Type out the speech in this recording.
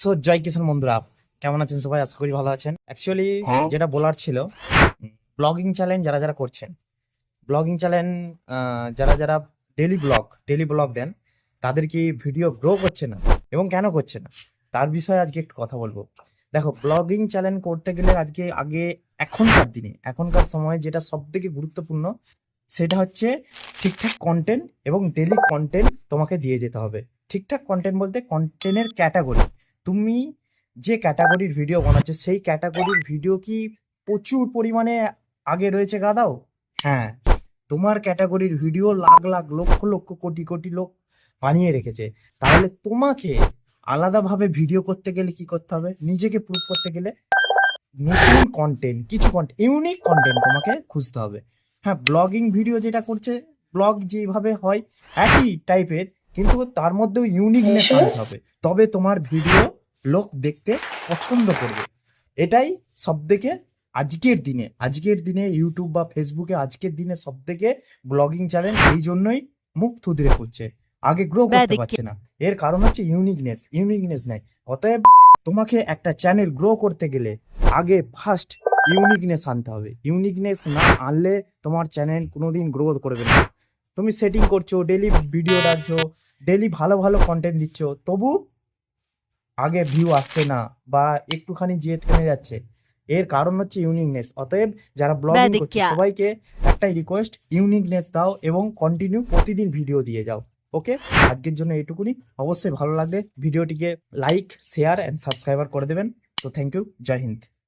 So জয় কিষান বন্ধুরা কেমন আছেন সবাই? আশা করি ভালো আছেন। অ্যাকচুয়ালি যেটা বলার ছিল ব্লগিং চ্যালেঞ্জ যারা যারা করছেন ব্লগিং চ্যালেঞ্জ যারা যারা ডেলি ব্লগ ডেলি ব্লগ দেন তাদের কি ভিডিও গ্রো করছে না? এবং কেন করছে না? তার বিষয়ে আজকে একটু কথা বলব। দেখো ব্লগিং চ্যালেঞ্জ করতে গেলে আজকে আগে এখনকার দিনে এখনকার সময়ে যেটা সব থেকে গুরুত্বপূর্ণ সেটা হচ্ছে ঠিকঠাক কন্টেন্ট এবং ডেলি কন্টেন্ট তোমাকে দিয়ে যেতে হবে। ঠিকঠাক কন্টেন্ট বলতে কন্টেন্টের ক্যাটাগরি তুমি যে ক্যাটাগরির ভিডিও বানাচ্ছ, সেই ক্যাটাগরির ভিডিও কি প্রচুর পরিমাণে আগে রয়েছে গাদাও? হ্যাঁ তোমার ক্যাটাগরির ভিডিও লাখ লাখ, লক্ষ লক্ষ, কোটি কোটি লোক বানিয়ে রেখেছে। তাহলে তোমাকে আলাদাভাবে ভিডিও করতে গেলে কি করতে হবে? নিজেকে প্রুভ করতে গেলে নতুন কন্টেন্ট কিছু কন্টেন্ট ইউনিক কন্টেন্ট তোমাকে খুঁজতে হবে। হ্যাঁ ব্লগিং ভিডিও যেটা করছে ব্লগ যেভাবে হয়, একই টাইপের কিন্তু তার মধ্যেও ইউনিকনেস আনতে হবে। তবে তোমার ভিডিও লোক দেখতে পছন্দ করবে। এটাই সব থেকে আজকের দিনে। আজকের দিনে ইউটিউব বা ফেসবুকে আজকের দিনে সব থেকে ব্লগিং চ্যানেল এই জন্যই মুখ থুদরে করছে আগে গ্রো করতে পারছে না। এর কারণ হচ্ছে ইউনিকনেস ইউনিকনেস নাই। অতএব তোমাকে একটা চ্যানেল গ্রো করতে গেলে আগে ফার্স্ট ইউনিকনেস আনতে হবে। ইউনিকনেস না আনলে তোমার চ্যানেল কোনোদিন গ্রো করবে না। তুমি সেটিং করছ ডেলি ভিডিও রাখছো ডেলি ভালো ভালো কন্টেন্ট দিচ্ছ তবু আগে ভিউ আসছে না বা একটুখানি যেয়ে থেমে যাচ্ছে। এর কারণ হচ্ছে ইউনিকনেস অতএব যারা ব্লগিং করছে সবাইকে একটাই রিকোয়েস্ট ইউনিকনেস দাও এবং কন্টিনিউ প্রতিদিন ভিডিও দিয়ে যাও। ওকে আজকের জন্য এইটুকুনি। অবশ্যই ভালো লাগলে ভিডিওটিকে লাইক শেয়ার অ্যান্ড সাবস্ক্রাইবার করে দেবেন। তো থ্যাংক ইউ জয় হিন্দ।